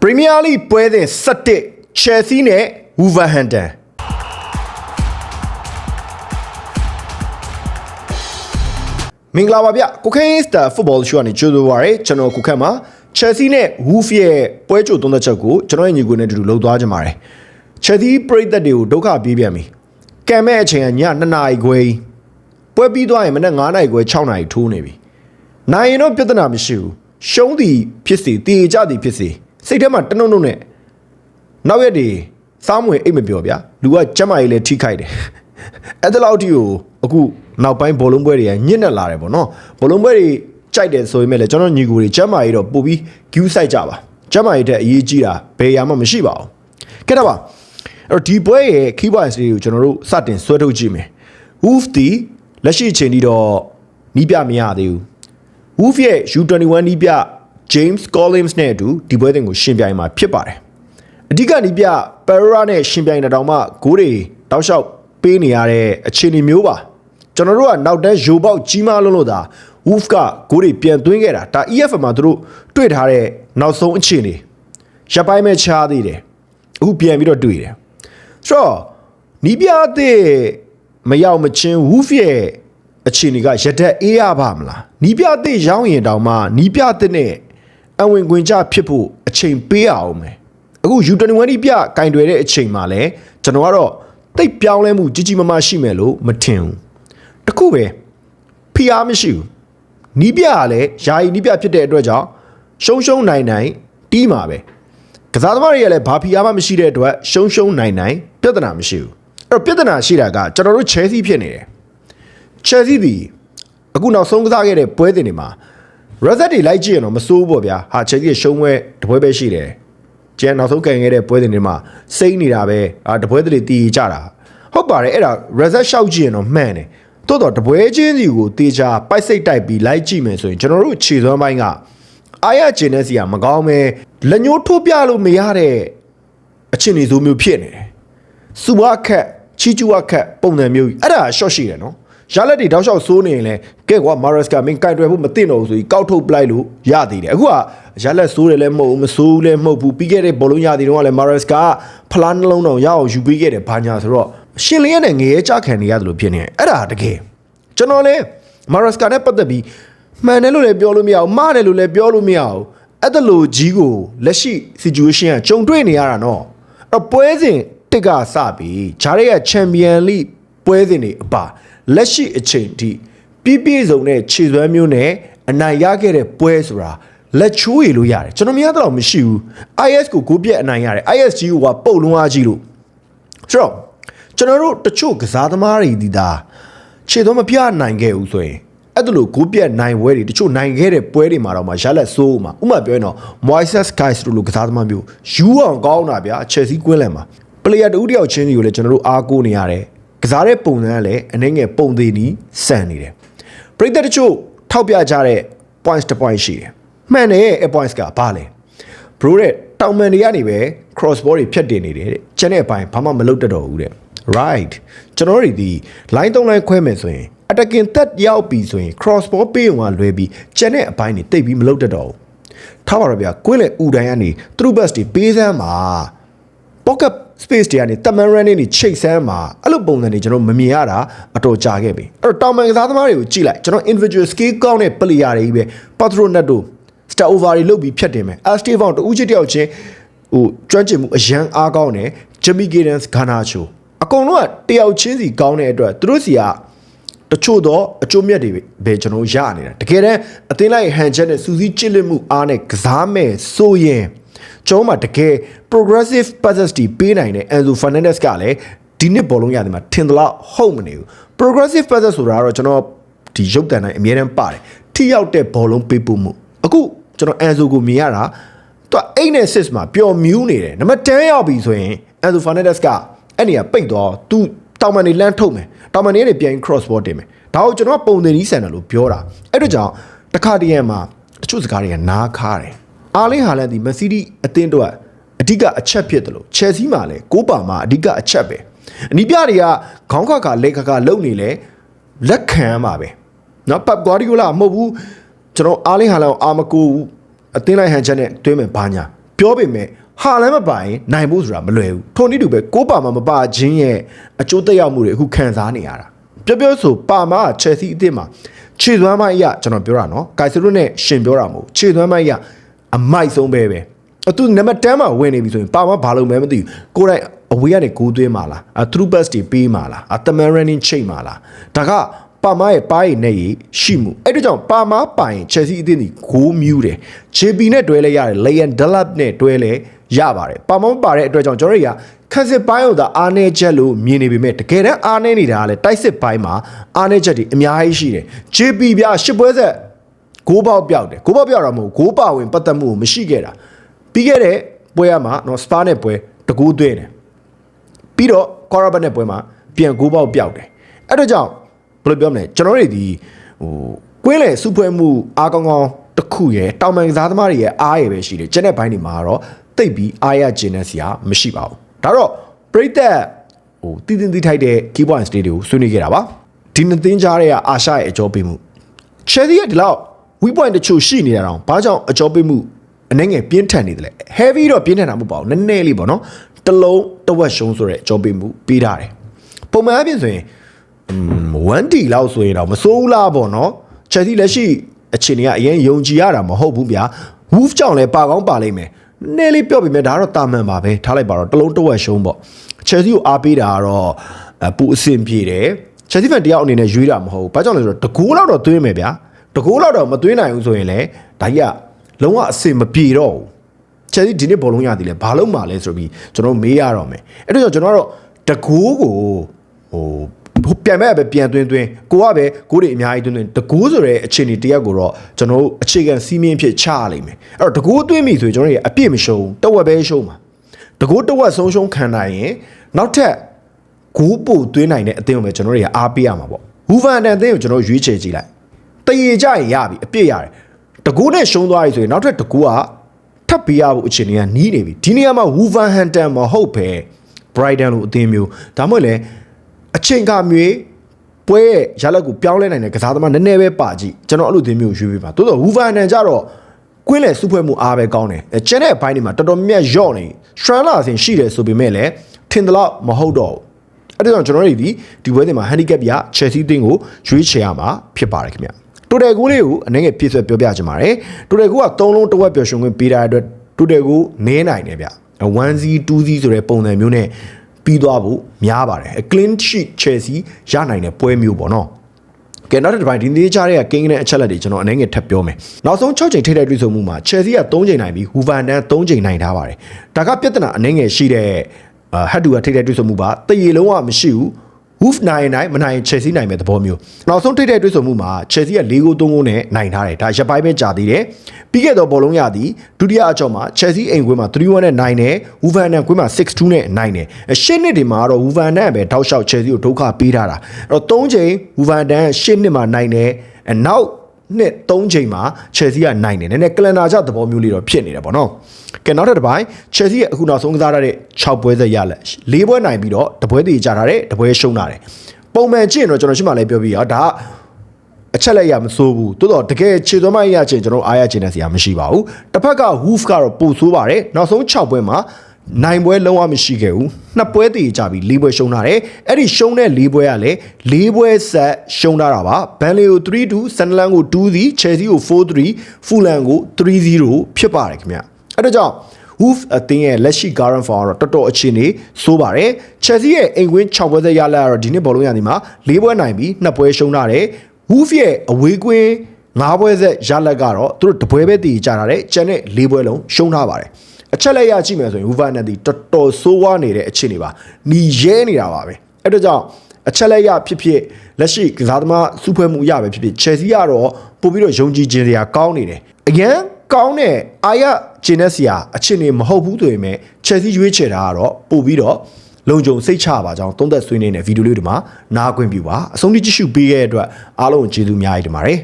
ပရီးမီးယားလိပွဲစဉ်17 Chelsea နဲ့ Wolverhampton မင်္ဂလာပါဗျကိုခင်းစတာဖုတ်ဘောရှိုးကနေကြိုဆိုပါရစေကျွန်တော်ကိုခန့်ပါ Chelsea နဲ့ Wolf ရဲ့ပွဲကြိုသုံးသက်ချက်ကိုကျွန်တော်ရဲ့ညီကိုနဲ့အတူတူလှုပ်သွားကြပါမယ် Chelsea ပရိသတ်တွေကိုဒုက္ခပြေးပြန်ပြီကံမဲ့အချိန်ကည2နာရီခွဲကြီးပွဲပြီးသွားရင်မနက်9နာရီခွဲ6နာရီထိုးနေပြီနိုင်ရင်တော့ပြဿနာမရှိဘူးရှုံးသည်ဖြစ်စေတည်ကြသည်ဖြစ်စေ စိတ်ထဲမှာတနုံနုံနဲ့နောက်ရက်တွေစားမွေအိတ်မပြောဗျာလူကကျမ်းမာရေးလဲထိခိုက်တယ်အဲ့ဒါလောက်ထိကိုအခုနောက်ပိုင်းဘောလုံးပွဲတွေကညစ်နေလာတယ်ပေါ့နော်ဘောလုံးပွဲတွေကြိုက်တယ်ဆိုရင်လည်းကျွန်တော်ညီကိုတွေကျမ်းမာရေးတော့ပို့ပြီး view site ကြပါကျမ်းမာရေးတဲ့အရေးကြီးတာဘယ်ရာမှမရှိပါဘူးကဲတော့ပါအဲ့တော့ဒီပွဲရဲ့ keywords တွေကိုကျွန်တော်တို့စတင်ဆွဲထုတ်ကြည့်မယ် Wolf ဒီလက်ရှိအချိန်ထိတော့နီးပြမရသေးဘူး Wolf ရဲ့ U21 နီးပြ James Collins နဲ့အတူဒီပွဲတင်ကိုရှင်ပြိုင်မှာဖြစ်ပါတယ်အဓိကနီးပြ Pereira နဲ့ရှင်ပြိုင်တဲ့တောင်မှဂိုးတွေတောက်လျှောက်ပေးနေရတဲ့အခြေအနေမျိုးပါကျွန်တော်တို့ကနောက်တန်းရိုပေါက်ကြီးမားလုံးလို့သာ Wolf ကဂိုးတွေပြန်သွင်းခဲ့တာဒါ EFF မှာသူတို့တွေ့ထားတဲ့နောက်ဆုံးအခြေအနေရပ်ပိုင်းမဲ့ချားသေးတယ်အခုပြန်ပြီးတော့တွေ့တယ်ဆိုတော့နီးပြတဲ့မရောက်မချင်း Wolf ရဲ့အခြေအနေကရတက်အေးရပါမလားနီးပြတဲ့ရောင်းရင်တောင်မှနီးပြတဲ့နဲ့ အဝင်ခွင်ကြဖြစ်ဖို့အချိန်ပေးအောင်မယ်အခု U21 နီးပြကင်တွယ်တဲ့အချိန်မှာလဲကျွန်တော်ကတော့တိတ်ပြောင်းလဲမှုကြီးကြီးမားမားရှိမယ်လို့မထင်ဘူးတခုပဲဖိအားမရှိဘူးနီးပြကလည်းယာယီနီးပြဖြစ်တဲ့အတွက်ကြောင့်ရှုံးရှုံးနိုင်နိုင်တီးမှာပဲကစားသမားတွေကလည်းဘာဖိအားမှမရှိတဲ့အတွက်ရှုံးရှုံးနိုင်နိုင်ပြဿနာမရှိဘူးအဲ့တော့ပြဿနာရှိတာကကျွန်တော်တို့ Chelsea ဖြစ်နေတယ် Chelsea ဒီအခုနောက်ဆုံးကစားခဲ့တဲ့ပွဲစဉ်တွေမှာ result တွေလိုက်ကြည့်ရင်တော့မစိုးဘူးပေါ့ဗျာဟာ Chelsea ရဲ့ရှုံးပွဲတပွဲပဲရှိတယ်ကျန်နောက်ဆုံးကန်ခဲ့တဲ့ပွဲစဉ်တွေမှာစိမ့်နေတာပဲအာတပွဲတွေတီးကြတာဟုတ်ပါတယ်အဲ့ဒါ result ရှောက်ကြည့်ရင်တော့မှန်တယ်တိုးတော့တပွဲချင်းစီကိုတေချာပိုက်စိတ်တိုက်ပြီးလိုက်ကြည့်မယ်ဆိုရင်ကျွန်တော်တို့ခြေစွမ်းပိုင်းကအားရကျင်တဲ့စီကမကောင်းပဲလက်ညှိုးထိုးပြလို့မရတဲ့အခြေအနေဆိုမျိုးဖြစ်နေတယ်စူဝါခက်ချီချူဝါခက်ပုံစံမျိုးကြီးအဲ့ဒါ short ရှိတယ်နော် ရလက်တွေတောက်လျှောက်စိုးနေရင်လည်းကဲကွာမာရက်စကမင်းကင်တွယ်ဖို့မသိတော့ဘူးဆိုပြီးကောက်ထုတ်ပလိုက်လို့ရသေးတယ်အခုကရလက်စိုးတယ်လည်းမဟုတ်ဘူးမစိုးဘူးလည်းမဟုတ်ဘူးပြီးခဲ့တဲ့ဘောလုံးရသေးတော့ကလည်းမာရက်စကဖလားနှလုံးတော်ရအောင်ယူပေးခဲ့တယ်ဘာညာဆိုတော့ရှင်လျက်နဲ့ငရဲကြခံနေရတယ်လို့ဖြစ်နေတယ်အဲ့ဒါတကယ်ကျွန်တော်လည်းမာရက်စကနဲ့ပတ်သက်ပြီးမှန်တယ်လို့လည်းပြောလို့မရဘူးမှားတယ်လို့လည်းပြောလို့မရဘူးအဲ့ဒါလိုကြီးကိုလက်ရှိ situation ကကြုံတွေ့နေရတာနော်အဲ့တော့ပွဲစဉ်တစ်ကစပြီးဂျားရဲချန်ပီယံလိပွဲစဉ်တွေအပါ လက်ရှိအချိန်ထိပြည့်ပြည့်စုံတဲ့ခြေစွမ်းမျိုးနဲ့အနိုင်ရခဲ့တဲ့ပွဲဆိုတာလက်ချိုးရလို့ရတယ်ကျွန်တော်မရတော့မရှိဘူး IS ကိုကိုပြက်အနိုင်ရတယ် ISG ကပုတ်လုံးအားကြီးလို့ဆိုတော့ကျွန်တော်တို့တချို့ကစားသမားတွေဒီဒါခြေသွမ်းမပြနိုင်ခဲ့ဘူးဆိုရင်အဲ့ဒါလို့ကိုပြက်နိုင်ပွဲတွေတချို့နိုင်ခဲ့တဲ့ပွဲတွေမှာတော့မှရလက်ဆိုးမှာဥပမာပြောရင်တော့ Moises Guys တို့လိုကစားသမားမျိုးယူအောင်ကောင်းတာဗျာ Chelsea ကွင်းလန်မှာ player တူတယောက်ချင်းစီကိုလည်းကျွန်တော်တို့အားကိုးနေရတယ်က စားတဲ့ပုံစံကလည်းအနေငယ်ပုံသေးနီးစံနေတယ်ပရိသတ်တချို့ထောက်ပြကြတဲ့ points တစ် point ရှိတယ်မှန်တယ်အဲ့ points ကဘာလဲ bro တဲ့တောင်မန်တွေကနေပဲ cross ball တွေဖြတ်တင်နေတယ်တဲ့ကျန်တဲ့အပိုင်းဘာမှမလုပ်တတ်တော့ဘူးတဲ့ right ကျွန်တော်တို့ဒီ line 3 line ခွဲမယ်ဆိုရင် attacking third ရောက်ပြီဆိုရင် cross ball ပေးအောင်လွဲပြီးကျန်တဲ့အပိုင်းတွေတိတ်ပြီးမလုပ်တတ်တော့ဘူးထားပါတော့ဗျာကွင်းလေဥတိုင်းကနေ through bus တွေပေးစမ်းမှာ pocket space တွေကနေတမန်ရန်နေချိတ်ဆန်းမှာအဲ့လိုပုံစံတွေကျွန်တော်မမြင်ရတာအတော်ကြာခဲ့ပြီအဲ့တော့တောင်ပန်ကစားသမားတွေကိုကြည့်လိုက်ကျွန်တော် individual skill ကောင်းတဲ့ player တွေကြီးပဲ Patronet တို့ star over တွေလုပ်ပြီးဖြတ်တင်မယ် Astevon တူးချစ်တယောက်ချင်းဟိုကျွမ်းကျင်မှုအရန်အားကောင်းတယ် Jimmy Giddens Garnacho အကုန်လုံးကတယောက်ချင်းစီကောင်းတဲ့အတွက်သူတို့စီကတချို့တော့အကျိုးမြတ်တွေပဲကျွန်တော်ရနေတာတကယ်တမ်းအသင်းလိုက်ဟန်ချက်နဲ့စူးစီးချစ်လက်မှုအားနဲ့ကစားမဲ့ဆိုရင် ကျွန်တော်မှတကယ် progressive passes တီပေးနိုင်တဲ့ Enzo Fernandez ကလည်းဒီနှစ်ဘောလုံးရတယ်မှာထင်သလောက်ဟုတ်မနေဘူး progressive passes ဆိုတာကတော့ကျွန်တော်ဒီရုပ်တံတိုင်းအများတန်းပါတယ်ထိရောက်တဲ့ဘောလုံးပေးပို့မှုအခုကျွန်တော် Enzo ကိုမြင်ရတာသူ8နဲ့6မှာပျော်မြူးနေတယ်နံပါတ်10ရောက်ပြီဆိုရင် Enzo Fernandez ကအဲ့နေရာပိတ်သွားသူတောင်မန်နေလမ်းထုတ်မယ်တောင်မန်နေကနေပြန် cross ball တင်မယ်ဒါကိုကျွန်တော်ကပုံသင်ကြီးဆန်တယ်လို့ပြောတာအဲ့ဒါကြောင့်တခါတည်းရမှာတချို့စကားတွေကနားခါတယ် အာလင်းဟာလန်ဒီမန်စီးတီးအသင်းတို့ကအဓိကအချက်ဖြစ်တယ်လို့ချယ်ဆီမှာလည်းကိုးပါမှာအဓိကအချက်ပဲအနီးပြတွေကခေါင်းခါခါလက်ခါခါလုံနေလဲလက်ခံမှာပဲနော်ပပ်ဂွာဒီယိုလာမဟုတ်ဘူးကျွန်တော်အားလင်းဟာလန်ကိုအာမကိုဘူးအသင်းလိုက်ဟန်ချက်နဲ့တွင်းမယ်ဘာညာပြောပေမဲ့ဟာလန်မပိုင်နိုင်ဖို့ဆိုတာမလွယ်ဘူးထိုနည်းတူပဲကိုးပါမှာမပါခြင်းရဲ့အကျိုးသက်ရောက်မှုတွေအခုခံစားနေရတာပြောပြောဆိုပါမာချယ်ဆီအသင်းမှာခြေသွမ်းပိုင်းအရကျွန်တော်ပြောတာနော်ကိုင်ဆီရိုနဲ့ရှင်ပြောတာမဟုတ်ခြေသွမ်းပိုင်းအရ အမိုက်ဆုံးပဲပဲအတူနံပါတ်10မှာဝင်နေပြီဆိုရင်ပါမဘာလို့မဲမသိဘူးကိုယ်တိုင်အဝေးကနေကိုးသွင်းမှာလားအ through pass တွေပေးမှာလားအ thumb running ချိန်မှာလားဒါကပါမရဲ့ပါးရည်နဲ့ရရှိမှုအဲ့ဒါကြောင့်ပါမပိုင် Chelsea အသင်းကြီးဂိုးမြူးတယ် JP နဲ့တွဲလဲရတယ် Leon Delap နဲ့တွဲလဲရပါတယ်ပါမောင်းပါတဲ့အတွက်ကြောင့်ကျွန်တော်တွေကခက်စစ်ပိုင်းတော့အာနေချက်လို့မြင်နေပေမဲ့တကယ်တမ်းအာနေနေတာကလည်းတိုက်စစ်ပိုင်းမှာအာနေချက်တွေအများကြီးရှိတယ် JP ပြရှစ်ပွဲဆက် ဂိုးပေါက်ပြောက်တယ်ဂိုးပေါက်ပြောက်တာမဟုတ်ဂိုးပါဝင်ပတ်သက်မှုကိုမရှိခဲ့တာပြီးခဲ့တဲ့ပွဲရမှာနော်စပါနဲ့ပွဲတကူးသွင်းတယ်ပြီးတော့ကော်ရာဘတ်နဲ့ပွဲမှာပြန်ဂိုးပေါက်ပြောက်တယ်အဲ့တော့ကြောင့်ဘယ်လိုပြောမလဲကျွန်တော်တို့ဒီဟိုကွင်းလေစုဖွဲ့မှုအားကောင်းကောင်းတစ်ခုရယ်တောင်ပန်ကစားသမားတွေရဲ့အားရယ်ပဲရှိတယ်ကျန်တဲ့ဘိုင်းတွေမှာတော့တိတ်ပြီးအားရကျင်တဲ့ဆရာမရှိပါဘူးဒါတော့ပြိသက်ဟိုတည်တည်တည်ထိုက်တဲ့ key point state တွေကိုဆွေးနွေးခဲ့တာပါဒီနှစ်သင်းကြားတဲ့အာရှရဲ့အကြောပေးမှု Chelsea ရဲ့ဒီလောက် weak point တချို့ရှိနေတာတော့ဘာကြောင့်အကြောပေးမှုအနေငယ်ပြင်းထန်နေတယ်လဲ heavy တော့ပြင်းထန်တာမဟုတ်ပါဘူးနည်းနည်းလေးပေါ့နော်တလုံးတစ်ဝက်ရှုံးဆိုတဲ့အကြောပေးမှုပေးထားတယ်ပုံမှန်အပြင်ဆိုရင် 1D လောက်ဆိုရင်တော့မစိုးဘူးလားပေါ့နော်ချက်စီလက်ရှိအခြေအနေကအရင်ယုံကြည်ရတာမဟုတ်ဘူးဗျာ Wolf ကြောင့်လည်းပါကောင်းပါလိမ့်မယ်နည်းလေးပြောပြမယ်ဒါကတော့တာမန်ပါပဲထားလိုက်ပါတော့တလုံးတစ်ဝက်ရှုံးပေါ့ချက်စီကိုအားပေးတာကတော့အပူအဆင်ပြေတယ်ချက်စီဖန်တယောက်အနေနဲ့ရွေးတာမဟုတ်ဘူးဘာကြောင့်လဲဆိုတော့တကူလောက်တော့သွင်းမယ်ဗျာ တကူလောက်တော့မသွင်းနိုင်ဘူးဆိုရင်လည်းဒါကြီးကလုံးဝအဆင်မပြေတော့ဘူးချယ်ဆီဒီနေ့ဘောလုံးရသည်လဲဘာလို့မှလဲဆိုပြီးကျွန်တော်မေးရတော့မယ်အဲ့တော့ကျွန်တော်ကတော့တကိုးကိုဟိုဟိုပြန်မဲ့ပဲပြန်သွင်းသွင်းကိုကပဲကိုးတွေအများကြီးသွင်းသွင်းတကိုးဆိုတဲ့အခြေအနေတရက်ကိုတော့ကျွန်တော်တို့အခြေခံစီးမင်းဖြစ်ချရလိမ့်မယ်အဲ့တော့တကိုးသွင်းပြီဆိုရင်ကျွန်တော်တို့ရအပြည့်မရှုံးတဝက်ပဲရှုံးမှာတကိုးတဝက်ဆုံးရှုံးခံနိုင်ရင်နောက်ထပ်ဂိုးပို့သွင်းနိုင်တဲ့အသင်းကိုပဲကျွန်တော်တို့ရအားပေးရမှာပေါ့ဟူဗန်တန်အသင်းကိုကျွန်တော်ရွေးချယ်ကြည့်လိုက် တရေကြရင်ရပြီအပြည့်ရတယ်တကိုးနဲ့ရှုံးသွားပြီဆိုရင်နောက်ထပ်တကိုးကထပ်ပေးရဖို့အခြေအနေကနီးနေပြီဒီနေရာမှာ Wolverhampton မဟုတ်ပဲ Brighton လို့အသင်းမျိုးဒါမှမဟုတ်လေအချိန်ကမျိုးပွဲရဲ့ရလက်ကိုပြောင်းလဲနိုင်တဲ့ကစားသမားနည်းနည်းပဲပါကြည့်ကျွန်တော်အဲ့လိုအသင်းမျိုးရွေးပေးပါတိုးတော့ Wolverhampton ကြတော့ကွင်းလေစုဖွဲ့မှုအားပဲကောင်းတယ်အဲကျန်တဲ့အပိုင်းတွေမှာတော်တော်မြတ်ရော့နေရှရန်လာအစဉ်ရှိတယ်ဆိုပေမဲ့လည်းထင်တယ်လို့မဟုတ်တော့ဘူးအဲ့ဒါကြောင့်ကျွန်တော်တို့ဒီဒီပွဲတင်မှာ handicap ပြ Chelsea အသင်းကိုရွေးချယ်ရမှာဖြစ်ပါတယ်ခင်ဗျ တိုတယ်ကိုလေးကိုအနေငယ်ပြည့်စွက်ပြောပြချင်ပါတယ်တိုတယ်ကိုက3လုံးတစ်ဝက်ပျော်ရွှင်ခွင့်ပေးတဲ့အတွက်တိုတယ်ကိုနည်းနိုင်တယ်ဗျ1 Z 2 Z ဆိုတဲ့ပုံစံမျိုးနဲ့ပြီးသွားဖို့များပါတယ် clean sheet Chelsea ရနိုင်တဲ့ပွဲမျိုးပေါ့နော်ကဲနောက်တစ်ပိုင်းဒီနေ့ကြားတဲ့ကင်းကင်းတဲ့အချက်လက်တွေကျွန်တော်အနေငယ်ထပ်ပြောမယ်နောက်ဆုံး6ချိန်ထိတဲ့တွေ့ဆုံမှုမှာ Chelsea က3ချိန်နိုင်ပြီး Hoover 3ချိန်နိုင်ထားပါတယ်ဒါကပြဿနာအနေငယ်ရှိတဲ့ဟတ်တူကထိတဲ့တွေ့ဆုံမှုပါတရေလုံးဝမရှိဘူး Wolf နိုင်နိုင်မနိုင် Chelsea နိုင်မဲ့သဘောမျိုးနောက်ဆုံးထိတဲ့တွေ့ဆုံမှုမှာ Chelsea က၄ဂိုး၃ဂိုးနဲ့နိုင်ထားတယ်ဒါရပ်ပိုင်းပဲကြာသေးတယ်ပြီးခဲ့တော့ဘောလုံးရသည်ဒုတိယအကြောင်းမှာ Chelsea အိမ်ကွင်းမှာ3-1နဲ့နိုင်တယ် Wolverhampton ကွင်းမှာ6-2နဲ့နိုင်တယ်ရှစ်နှစ်ဒီမှာတော့ Wolverhampton ပဲတောက်လျှောက် Chelsea ကိုဒုက္ခပေးထားတာအဲ့တော့၃ချိန် Wolverhampton ရှစ်နှစ်မှာနိုင်တယ်အနောက် နှစ်၃ချိန်မှာ Chelsea ကနိုင်တယ်နည်းနည်းကလန်နာချသဘောမျိုးလေးတော့ဖြစ်နေတယ်ပေါ့နော်ကဲနောက်တစ်ပိုင်း Chelsea ရဲ့အခုနောက်ဆုံးကစားရတဲ့6ပွဲဆက်ရလက်၄ပွဲနိုင်ပြီးတော့တပွဲတည်ကြထားတယ်တပွဲရှုံးထားတယ်ပုံမှန်ကြည့်ရင်တော့ကျွန်တော်ရှင်းမလဲပြောပြီးတော့ဒါကအချက်လက်ရမစိုးဘူးတိုးတော့တကယ်ခြေသွမ်းမရချင်းကျွန်တော်အားရခြင်းတဲ့ဆရာမရှိပါဘူးတစ်ဖက်က Wolf ကတော့ပိုဆိုးပါတယ်နောက်ဆုံး6ပွဲမှာ နိုင်ပွဲလုံးဝမရှိခဲ့ဘူးနှစ်ပွဲတည်ကြပြီး၄ပွဲရှုံးထားတယ်အဲ့ဒီရှုံးတဲ့၄ပွဲကလည်း၄ပွဲဆက်ရှုံးထားတာပါဘန်လီကို3-2ဆန်ဒလန်ကို2-0ချယ်ဆီကို4-3ဖူလန်ကို3-0ဖြစ်ပါတယ်ခင်ဗျအဲ့ဒါကြောင့် Wolf အသင်းရဲ့လက်ရှိ current form ကတော့တော်တော်အခြေအနေဆိုးပါတယ်။ Chelsea ရဲ့အိမ်ကွင်း6ပွဲသက်ရလာတော့ဒီနှစ်ဘောလုံးရနေမှာ၄ပွဲနိုင်ပြီး2ပွဲရှုံးထားတယ်။ Wolf ရဲ့အဝေးကွင်း9ပွဲသက်ရလက်ကတော့သူတို့တပွဲပဲတည်ကြတာတဲ့ကျန်တဲ့၄ပွဲလုံးရှုံးထားပါတယ်။ အချက်လက်ရကြည့်မယ်ဆိုရင် Wolverhampton တော်တော်ဆိုးဝါးနေတဲ့အခြေအနေပါ။နီရဲနေတာပါပဲ။အဲ့ဒါကြောင့်အချက်လက်ရဖြစ်ဖြစ်လက်ရှိကစားသမားစုဖွဲ့မှုရပဲဖြစ်ဖြစ် Chelsea ကတော့ပို့ပြီးတော့ယုံကြည်ခြင်းစရာကောင်းနေတယ်။အရန်ကောင်းတဲ့အာရဂျင်းနဲ့ဆရာအချင်းနေမဟုတ်ဘူးဆိုရင်လည်း Chelsea ရွေးချယ်တာကတော့ပို့ပြီးတော့လုံခြုံစိတ်ချပါကြောင်းသုံးသက်ဆွေးနွေးနေတဲ့ဗီဒီယိုလေးတွေမှာနားခွင့်ပြုပါအဆုံးထိကြည့်ရှုပေးခဲ့တဲ့အတွက်အားလုံးကျေးဇူးအများကြီးတင်ပါတယ်